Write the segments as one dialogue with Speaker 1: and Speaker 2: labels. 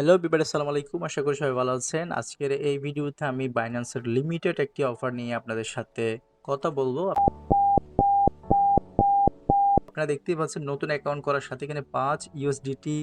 Speaker 1: Hello Bieber আসসালামু আলাইকুম আশা করি সবাই ভালো আছেন। আজকের এই ভিডিওতে আমি বাইন্যান্সের লিমিটেড একটি অফার নিয়ে আপনাদের সাথে কথা বলব। আপনারা দেখতেই পাচ্ছেন, নতুন অ্যাকাউন্ট করার সাথে এখানে পাঁচ ইউএসডিটি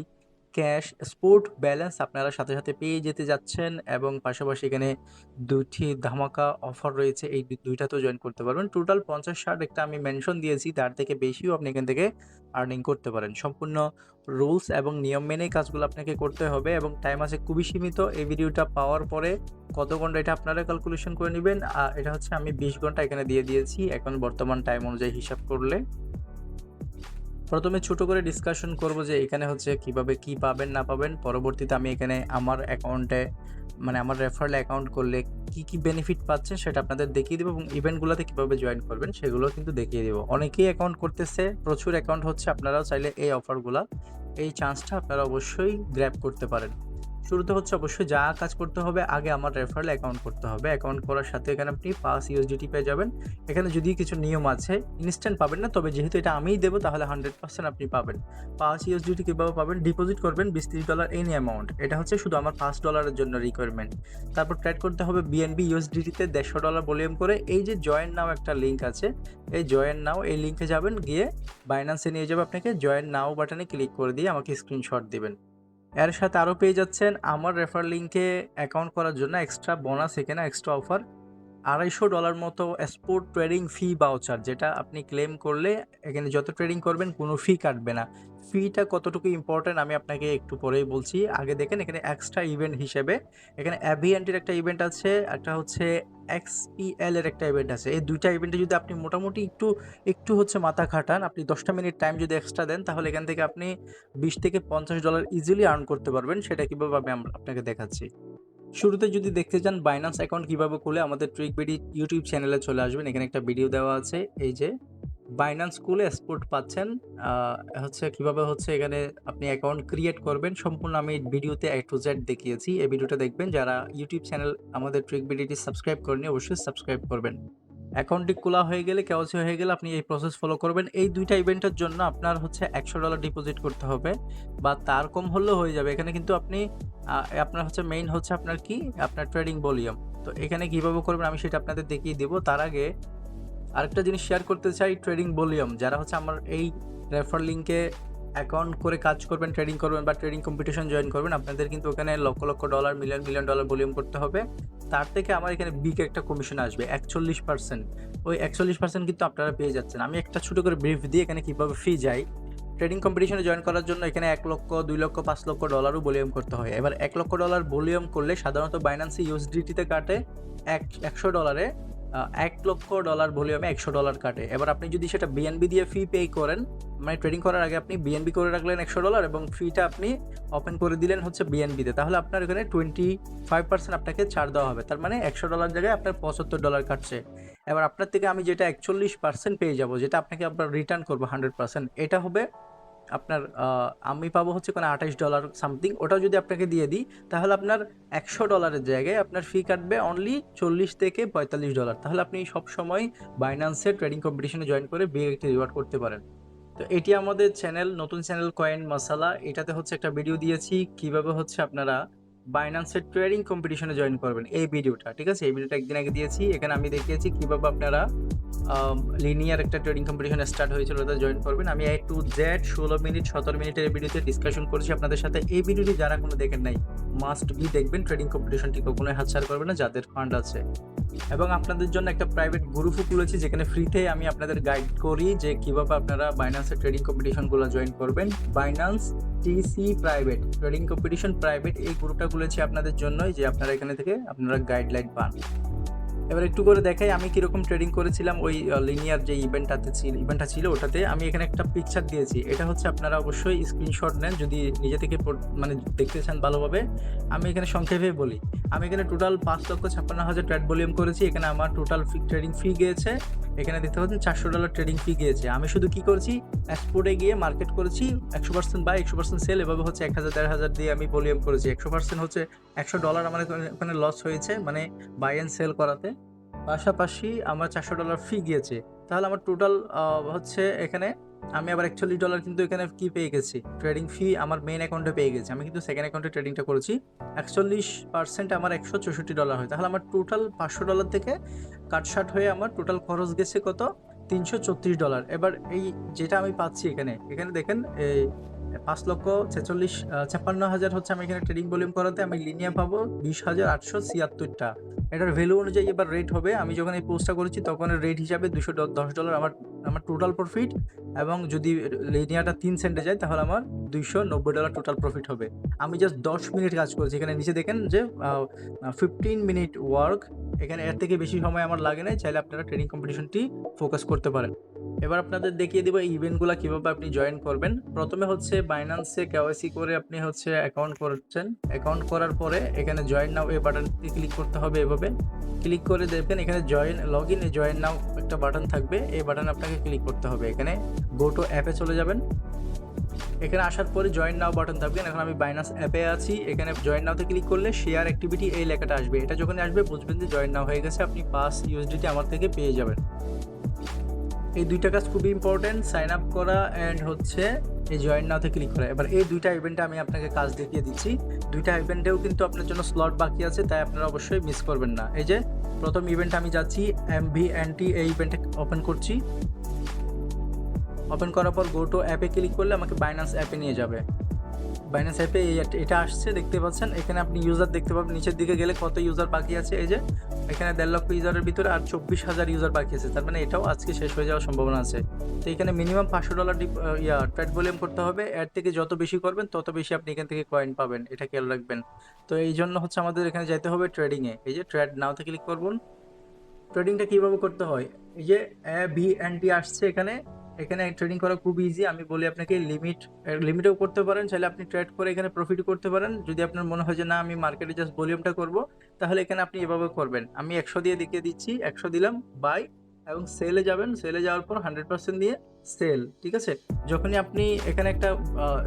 Speaker 1: ক্যাশ স্পোর্ট ব্যালেন্স আপনারা সাথে সাথে পেয়ে যেতে যাচ্ছেন এবং পাশাপাশি এখানে দুটি ধামাকা অফার রয়েছে। এই দু- দুইটাতেও জয়েন করতে পারবেন। টোটাল পঞ্চাশ ষাট একটা আমি মেনশন দিয়েছি, তার থেকে বেশিও আপনি এখান থেকে আর্নিং করতে পারেন। সম্পূর্ণ রুলস এবং নিয়ম মেনেই কাজগুলো আপনাকে করতে হবে এবং টাইম আছে খুবই সীমিত। এই ভিডিওটা পাওয়ার পরে কত ঘণ্টা এটা আপনারা ক্যালকুলেশন করে নেবেন। আর এটা হচ্ছে আমি বিশ ঘণ্টা এখানে দিয়ে দিয়েছি। এখন বর্তমান টাইম অনুযায়ী হিসাব করলে প্রথমে ছোট করে ডিসকাশন করব যে এখানে হচ্ছে কীভাবে কি পাবেন, না পাবেন। পরবর্তীতে আমি এখানে আমার অ্যাকাউন্টে মানে আমার রেফারেল অ্যাকাউন্ট করলে কি কি বেনিফিট পাচ্ছেন সেটা আপনাদের দেখিয়ে দেবো এবং ইভেন্টগুলোতে কীভাবে জয়েন করবেন সেগুলো কিন্তু দেখিয়ে দেবো। অনেকেই অ্যাকাউন্ট করতেছে, প্রচুর অ্যাকাউন্ট হচ্ছে, আপনারাও চাইলে এই অফারগুলো এই চান্সটা আপনারা অবশ্যই গ্র্যাব করতে পারেন। শুরুতে হচ্ছে অবশ্যই যা কাজ করতে হবে, আগে আমার রেফারেল অ্যাকাউন্ট করতে হবে। অ্যাকাউন্ট করার সাথে এখানে আপনি পাঁচ ইউএসডিটি পেয়ে যাবেন। এখানে যদি কিছু নিয়ম আছে ইনস্ট্যান্ট পাবেন না, তবে যেহেতু এটা আমিই দেবো, তাহলে হান্ড্রেড পার্সেন্ট আপনি পাবেন। পাঁচ ইউএসডিটি কীভাবে পাবেন? ডিপোজিট করবেন বিশ তিরিশ ডলার এনি অ্যামাউন্ট এটা হচ্ছে শুধু আমার পাঁচ ডলারের জন্য রিকোয়ারমেন্ট তারপর ট্রেড করতে হবে বিএনবি ইউএসডিটিতে দেড়শো ডলার ভলিউম করে। এই যে জয়েন নাও একটা লিঙ্ক আছে, এই জয়েন নাও এই লিঙ্কে যাবেন, গিয়ে বাইন্যান্সে নিয়ে যাবে আপনাকে। জয়েন নাও বাটনে ক্লিক করে দিয়ে আমাকে স্ক্রিনশট দিবেন। এর সাথে আরও পেয়ে যাচ্ছেন আমার রেফার লিঙ্কে অ্যাকাউন্ট করার জন্য এক্সট্রা বোনাস এখানে এক্সট্রা অফার আড়াইশো ডলার মতো স্পোর্ট ট্রেডিং ফি বাউচার যেটা আপনি ক্লেম করলে এখানে যত ট্রেডিং করবেন কোনো ফি কাটবে না। ফিটা কতটুকু ইম্পর্টেন্ট আমি আপনাকে একটু পরেই বলছি। আগে দেখেন এখানে এক্সট্রা ইভেন্ট হিসেবে এখানে অ্যাভিয়েন্টের একটা ইভেন্ট আছে, একটা হচ্ছে এক্সপিএল এর একটা ইভেন্ট আছে। এই দুইটা ইভেন্টে যদি আপনি মোটামুটি একটু একটু হচ্ছে মাথা খাটান, আপনি দশটা মিনিট টাইম যদি এক্সট্রা দেন, তাহলে এখান থেকে আপনি বিশ থেকে পঞ্চাশ ডলার ইজিলি আর্ন করতে পারবেন। সেটা কীভাবে আমি আপনাকে দেখাচ্ছি। শুরুতে যদি দেখতে চান বাইন্যান্স অ্যাকাউন্ট কীভাবে খুলে, আমাদের ট্রিক বিডি ইউটিউব চ্যানেলে চলে আসবেন। এখানে একটা ভিডিও দেওয়া আছে, এই যে বাইন্যান্স খুলে স্পোর্ট পাচ্ছেন। হচ্ছে কীভাবে হচ্ছে এখানে আপনি অ্যাকাউন্ট ক্রিয়েট করবেন, সম্পূর্ণ আমি ভিডিওতে এ টু জেড দেখিয়েছি। এই ভিডিওটা দেখবেন, যারা ইউটিউব চ্যানেল আমাদের ট্রিক বিডিটি সাবস্ক্রাইব করেনি অবশ্যই সাবস্ক্রাইব করবেন। অ্যাকাউন্টটি খোলা হয়ে গেলে কেওয়াইসি হয়ে গেলে আপনি এই প্রসেস ফলো করবেন। এই দুইটা ইভেন্টের জন্য আপনার হচ্ছে একশো ডলার ডিপোজিট করতে হবে বা তার কম হলেও হয়ে যাবে। এখানে কিন্তু আপনি আপনার হচ্ছে মেইন হচ্ছে আপনার কি? আপনার ট্রেডিং ভলিউম তো এখানে কীভাবে করবেন আমি সেটা আপনাদের দেখিয়ে দেবো। তার আগে আরেকটা জিনিস শেয়ার করতে চাই ট্রেডিং ভলিউম যারা হচ্ছে আমার এই রেফার লিঙ্কে অ্যাকাউন্ট করে কাজ করবেন ট্রেডিং করবেন বা ট্রেডিং কম্পিটিশন জয়েন করবেন, আপনাদের কিন্তু ওখানে lakh lakh dollar million million dollar volume করতে হবে। তার থেকে আমার এখানে বিগ একটা কমিশন আসবে, একচল্লিশ পার্সেন্ট ওই একচল্লিশ পার্সেন্ট কিন্তু আপনারা পেয়ে যাচ্ছেন। আমি একটা ছোটো করে ব্রিফ দিয়ে এখানে কীভাবে ফি যাই ট্রেডিং কম্পিটিশনে জয়েন করার জন্য এখানে এক লক্ষ, দুই লক্ষ, পাঁচ লক্ষ ডলারও ভলিউম করতে হয়। এবার এক লক্ষ ডলার ভলিউম করলে সাধারণত বাইন্যান্সে ইউএসডিটিতে কাটে এক, একশো ডলারে এক লক্ষ ডলার ভলিউমে একশো ডলার কাটে। এবার আপনি যদি সেটা বিএনবি দিয়ে ফি পে করেন মানে ট্রেডিং করার আগে আপনি বিএনবি করে রাখলেন একশো ডলার এবং ফিটা আপনি ওপেন করে দিলেন হচ্ছে বিএনবিতে তাহলে আপনার এখানে টোয়েন্টি ফাইভ পার্সেন্ট আপনাকে ছাড় দেওয়া হবে। তার মানে একশো ডলার জায়গায় আপনার পঁচাত্তর ডলার কাটছে। এবার আপনার থেকে আমি যেটা একচল্লিশ পার্সেন্ট পেয়ে যাব, যেটা আপনাকে আপনার রিটার্ন করব হান্ড্রেড পার্সেন্ট এটা হবে আপনার আমি পাবো হচ্ছে কোনো আঠাশ ডলার সামথিং ওটাও যদি আপনাকে দিয়ে দিই, তাহলে আপনার একশো ডলারের জায়গায় আপনার ফি কাটবে অনলি চল্লিশ থেকে পঁয়তাল্লিশ ডলার তাহলে আপনি সব সময় বাইন্যান্সে ট্রেডিং কম্পিটিশনে জয়েন করে বিয়ে একটি রিওয়ার্ড করতে পারেন। তো এটি আমাদের চ্যানেল নতুন চ্যানেল কয়েন মশালা এটাতে হচ্ছে একটা ভিডিও দিয়েছি, কীভাবে হচ্ছে আপনারা বাইন্যান্সের ট্রেডিং কম্পিটিশনে জয়েন করবেন এই ভিডিওটা ঠিক আছে? এই ভিডিওটা একদিন আগে দিয়েছি, এখানে আমি দেখিয়েছি কীভাবে আপনারা লিনিয়ার একটা ট্রেডিং কম্পিটিশন স্টার্ট হয়েছিল ওটা জয়েন করবেন। আমি এ টু জেড ষোলো মিনিট, সতেরো মিনিটের ভিডিওতে ডিসকাশন করছি আপনাদের সাথে। এই ভিডিওটি যারা কোনো দেখেন নাই মাস্ট বি দেখবেন। ট্রেডিং কম্পিটিশনটি কখনোই হাতছাড় করবে না, যাদের ফান্ড আছে। এবং আপনাদের জন্য একটা প্রাইভেট গ্রুপও খুলেছি, যেখানে ফ্রিতে আমি আপনাদের গাইড করি যে কীভাবে আপনারা বাইন্যান্সের ট্রেডিং কম্পিটিশনগুলো জয়েন করবেন। Binance T C private trading competition private এই গ্রুপটা খুলেছি আপনাদের জন্যই যে আপনারা এখানে থেকে আপনারা গাইডলাইন পান। এবার একটু করে দেখাই আমি কীরকম ট্রেডিং করেছিলাম ওই লিনিয়ার যে ইভেন্টটাতে ছিল ইভেন্টটা ছিল ওটাতে আমি এখানে একটা পিকচার দিয়েছি। এটা হচ্ছে আপনারা অবশ্যই স্ক্রিনশট নেন যদি নিজে থেকে মানে দেখতে চান ভালোভাবে। আমি এখানে সংক্ষেপে বলি। আমি এখানে টোটাল পাঁচ লক্ষ ছাপ্পান্ন হাজার ট্রেড ভলিউম করেছি। এখানে আমার টোটাল ট্রেডিং ফি গিয়েছে। এখানে দেখতে পাচ্ছেন চারশো ডলার ট্রেডিং ফি গিয়েছে। আমি শুধু কি করেছি? এক্সপোর্টে গিয়ে মার্কেট করেছি, একশো পার্সেন্ট বাই একশো পার্সেন্ট সেল এভাবে হচ্ছে এক হাজার, দেড় হাজার দিয়ে আমি ভলিউম করেছি। একশো পার্সেন্ট হচ্ছে একশো ডলার আমার ওখানে লস হয়েছে মানে বাই অ্যান্ড সেল করাতে। পাশাপাশি আমার চারশো ডলার ফি গিয়েছে। তাহলে আমার টোটাল হচ্ছে এখানে আমি আবার একচল্লিশ ডলার কিন্তু এখানে কি পেয়ে গেছি? ট্রেডিং ফি আমার মেন অ্যাকাউন্টে পেয়ে গেছি। আমি কিন্তু সেকেন্ড অ্যাকাউন্টে ট্রেডিংটা করেছি। একচল্লিশ পার্সেন্ট আমার একশো চৌষট্টি ডলার হয়। তাহলে আমার টোটাল পাঁচশো ডলার থেকে কাটসাট হয়ে আমার টোটাল খরচ গেছে কত? তিনশো চৌত্রিশ ডলার এবার এই যেটা আমি পাচ্ছি এখানে এখানে দেখেন এই পাঁচ লক্ষ ছেচল্লিশ ছাপ্পান্ন হাজার হচ্ছে আমি এখানে ট্রেডিং ভলিউম করাতে, আমি লিনিয়া পাবো বিশ হাজার আটশো ছিয়াত্তরটা। এটার ভ্যালু অনুযায়ী এবার রেট হবে। আমি যখন এই পোস্টটা করেছি, তখন রেট হিসাবে দুশো দশ ডলার আমার আমার টোটাল প্রফিট এবং যদি লিনিয়াটা তিন সেন্টে যায়, তাহলে আমার দুইশো নব্বই ডলার টোটাল প্রফিট হবে। আমি জাস্ট দশ মিনিট কাজ করেছি। এখানে নিচে দেখেন যে ফিফটিন মিনিট ওয়ার্ক এখানে এর থেকে বেশি সময় আমার লাগে না চাইলে আপনারা ট্রেনিং কম্পিটিশনটি ফোকাস করতে পারেন। এবার আপনাদের দেখিয়ে দিব ইভেন্টগুলো কীভাবে আপনি জয়েন করবেন। প্রথমে হচ্ছে বাইন্যান্সে কেওয়াইসি করে আপনি হচ্ছে অ্যাকাউন্ট করছেন। অ্যাকাউন্ট করার পরে এখানে জয়েন নাও এই বাটনটি ক্লিক করতে হবে এভাবে। ক্লিক করে দেখবেন এখানে join log in join now একটা বাটন থাকবে। এই বাটন আপনাকে ক্লিক করতে হবে। এখানে গো টু অ্যাপে চলে যাবেন। এখানে আসার পরে জয়েন নাও বাটন থাকবে। এখন আমি বাইনাস অ্যাপে আছি। এখানে জয়েন নাওতে ক্লিক করলে শেয়ার অ্যাক্টিভিটি এই লেখাটা আসবে। এটা যখন আসবে, বুঝবেন যে জয়েন নাও হয়ে গেছে। আপনি পাঁচ ইউএসডিটি আমার থেকে পেয়ে যাবেন। এই দুইটা কাজ খুবই ইম্পর্টেন্ট সাইন আপ করা অ্যান্ড হচ্ছে এই জয়েন নাওতে ক্লিক করা। এবার এই দুইটা ইভেন্টে আমি আপনাকে কাজ দেখিয়ে দিচ্ছি। দুইটা ইভেন্টেও কিন্তু আপনার জন্য স্লট বাকি আছে, তাই আপনারা অবশ্যই মিস করবেন না। এই যে, প্রথম ইভেন্ট আমি যাচ্ছি এম ভি টি এই ইভেন্টে ওপেন করছি। ওপেন করার পর গো টু অ্যাপে ক্লিক করলে আমাকে বাইনান্স অ্যাপে নিয়ে যাবে। বাইন্যান্স অ্যাপে এটা আসছে, দেখতে পাচ্ছেন। এখানে আপনি ইউজার দেখতে পাবেন। নিচের দিকে গেলে কত ইউজার বাকি আছে, এই যে। এখানে দেড় লক্ষ ইউজারের ভিতরে আর চব্বিশ হাজার ইউজার বাকি আছে। তার মানে এটাও আজকে শেষ হয়ে যাওয়ার সম্ভাবনা আছে। তো এখানে মিনিমাম পাঁচশো ডলার ইয়া ট্রেড ভলিউম করতে হবে। এর থেকে যত বেশি করবেন, তত বেশি আপনি এখান থেকে কয়েন পাবেন। এটা খেয়াল রাখবেন। তো এই জন্য হচ্ছে আমাদের এখানে যেতে হবে ট্রেডিংয়ে এই যে ট্রেড নাওতে ক্লিক করবেন ট্রেডিংটা কীভাবে করতে হয়? এই যে ভি এন টি আসছে এখানে। এখানে ট্রেডিং করা খুব ইজি আমি বলি আপনাকে লিমিট লিমিটেও করতে পারেন, চাইলে আপনি ট্রেড করে এখানে প্রফিট করতে পারেন। যদি আপনার মনে হয় যে না, আমি মার্কেটে জাস্ট ভলিউমটা করব, তাহলে এখানে আপনি এভাবে করবেন। আমি একশো দিয়ে দেখিয়ে দিচ্ছি, একশো দিলাম বাই এবং সেলে যাবেন সেলে যাওয়ার পর হান্ড্রেড পার্সেন্ট দিয়ে সেল ঠিক আছে? যখনই আপনি এখানে একটা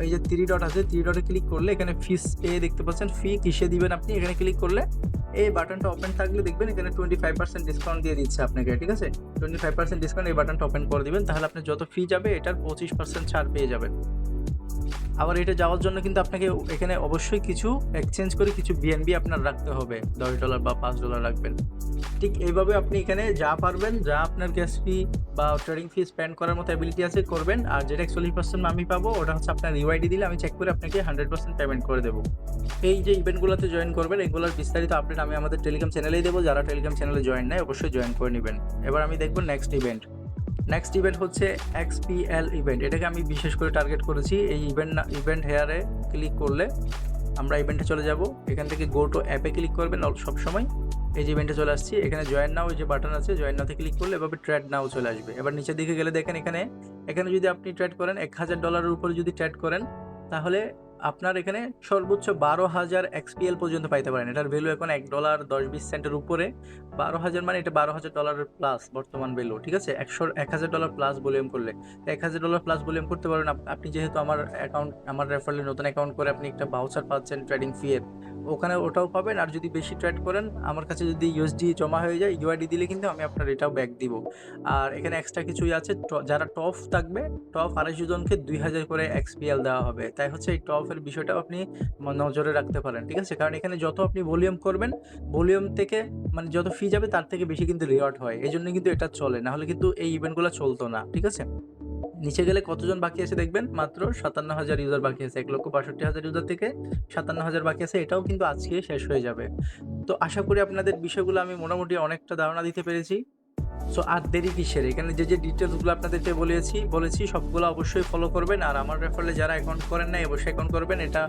Speaker 1: এই যে থ্রি ডট আছে থ্রি ডটে ক্লিক করলে এখানে ফিস পে দেখতে পাচ্ছেন ফি কিসে দিবেন আপনি? এখানে ক্লিক করলে এই বাটনটা ওপেন থাকলে দেখবেন এখানে টোয়েন্টি ফাইভ পার্সেন্ট ডিসকাউন্ট দিয়ে দিচ্ছে আপনাকে, ঠিক আছে? টোয়েন্টি ফাইভ পার্সেন্ট ডিসকাউন্ট এই বাটনটা ওপেন করে দিবেন, তাহলে আপনি যত ফি যাবে এটার পঁচিশ পার্সেন্ট ছাড় পেয়ে যাবেন। আবার এটা যাওয়ার জন্য কিন্তু আপনাকে এখানে অবশ্যই কিছু এক্সচেঞ্জ করে কিছু বিএনবি আপনার রাখতে হবে। দশ ডলার বা পাঁচ ডলার রাখবেন। ঠিক এইভাবে আপনি এখানে যা পারবেন, যা আপনার গ্যাস ফি বা ট্রেডিং ফি স্পেন্ড করার মতো অ্যাবিলিটি আছে করবেন। আর যেটা একচল্লিশ পার্সেন্ট আমি পাবো, ওটা হচ্ছে আপনার ইউআইডি দিলে আমি চেক করে আপনাকে হান্ড্রেড পার্সেন্ট পেমেন্ট করে দেবো। এই যে ইভেন্টগুলোতে জয়েন করবেন, এগুলোর বিস্তারিত আপডেট আমি আমাদের টেলিগ্রাম চ্যানেলেই দেবো। যারা টেলিগ্রাম চ্যানেলে জয়েন নেয় অবশ্যই জয়েন করে নেবেন। এবার আমি দেখব নেক্সট ইভেন্ট নেক্সট ইভেন্ট হচ্ছে এক্সপিএল ইভেন্ট এটাকে আমি বিশেষ করে টার্গেট করেছি। এই ইভেন্ট ইভেন্ট হেয়ারে ক্লিক করলে আমরা ইভেন্টে চলে যাব। এখান থেকে গো টু অ্যাপে ক্লিক করবেন সবসময় এই যে ইভেন্টে চলে আসছি, এখানে জয়েন নাও যে বাটন আছে জয়েন নাওতে ক্লিক করলে এভাবে ট্রেড নাও চলে আসবে। এবার নিচের দিকে গেলে দেখেন এখানে এখানে যদি আপনি ট্রেড করেন, এক হাজার ডলারের উপরে যদি ট্রেড করেন, তাহলে আপনার এখানে সর্বোচ্চ বারো হাজার এক্সপিএল পর্যন্ত পাইতে পারেন। এটার ভ্যালু এখন এক ডলার দশ বিশ সেন্টের উপরে। বারো হাজার মানে এটা বারো হাজার ডলারের প্লাস বর্তমান ভ্যালু ঠিক আছে? একশো, এক হাজার ডলার প্লাস ভলিউম করলে। এক হাজার ডলার প্লাস ভলিউম করতে পারেন আপনি যেহেতু আমার অ্যাকাউন্ট আমার রেফারেলে নতুন অ্যাকাউন্ট করে আপনি একটা বাউচার পাচ্ছেন ট্রেডিং ফি এর ওখানে ওটাও পাবেন। আর যদি বেশি ট্রেড করেন, আমার কাছে যদি ইউএসডি জমা হয়ে যায় ইউআইডি দিলে কিন্তু আমি আপনার এটাও ব্যাক দিব। আর এখানে এক্সট্রা কিছুই আছে যারা টপ থাকবে টপ আড়াইশো জনকে দুই হাজার করে এক্সপিএল দেওয়া হবে। তাই হচ্ছে এই টপের বিষয়টাও আপনি নজরে রাখতে পারেন, ঠিক আছে? কারণ এখানে যত আপনি ভলিউম করবেন ভলিউম থেকে মানে যত ফি যাবে, তার থেকে বেশি কিন্তু রিওয়ার্ড হয়। এই জন্য কিন্তু এটা চলে, নাহলে কিন্তু এই ইভেন্টগুলো চলতো না, ঠিক আছে? নিচে গেলে কতজন বাকি আছে দেখবেন? মাত্র সাতান্ন হাজার ইউজার বাকি আছে, এক লক্ষ বাষট্টি হাজার ইউজার থেকে সাতান্ন হাজার বাকি আছে, এটাও কিন্তু আজকে শেষ হয়ে যাবে। তো আশা করি আপনাদের বিষয়গুলো আমি মোটামুটি অনেকটা ধারণা দিতে পেরেছি। সো আর দেরি কিসের? এখানে যে যে ডিটেলসগুলো আপনাদেরকে বলেছি বলেছি, সবগুলো অবশ্যই ফলো করবেন। আর আমার রেফারেলে যারা অ্যাকাউন্ট করেন না অবশ্যই অ্যাকাউন্ট করবেন। এটা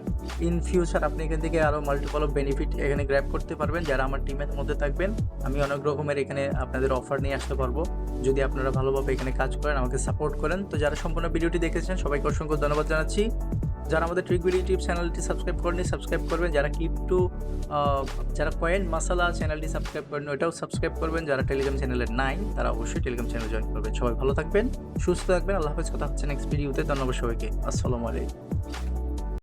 Speaker 1: ইন ফিউচার আপনি এখান থেকে আরও মাল্টিপল অফ বেনিফিট এখানে গ্র্যাপ করতে পারবেন, যারা আমার টিমের মধ্যে থাকবেন। আমি অনেক রকমের এখানে আপনাদের অফার নিয়ে আসতে পারব। যদি আপনারা ভালোভাবে এখানে কাজ করেন, আমাকে সাপোর্ট করেন। তো যারা সম্পূর্ণ ভিডিওটি দেখেছেন, সবাইকে অসংখ্য ধন্যবাদ জানাচ্ছি। যারা আমাদের ট্রিকবিল ইউটিউব চ্যানেলটি সাবস্ক্রাইব করেনি সাবস্ক্রাইব করবেন। যারা কিপটু যারা কয়েন মাসালা চ্যানেলটি সাবস্ক্রাইব করেন ওটাও সাবস্ক্রাইব করবেন। যারা টেলিগ্রাম চ্যানেলে নাই, তারা অবশ্যই টেলিগ্রাম চ্যানেল জয়েন করবেন। সবাই ভালো থাকবেন, সুস্থ থাকবেন। আল্লাহ হাফেজ। কথা হচ্ছে নেক্সট ভিডিওতে ধন্যবাদ সবাইকে। আসসালামু আলাইকুম।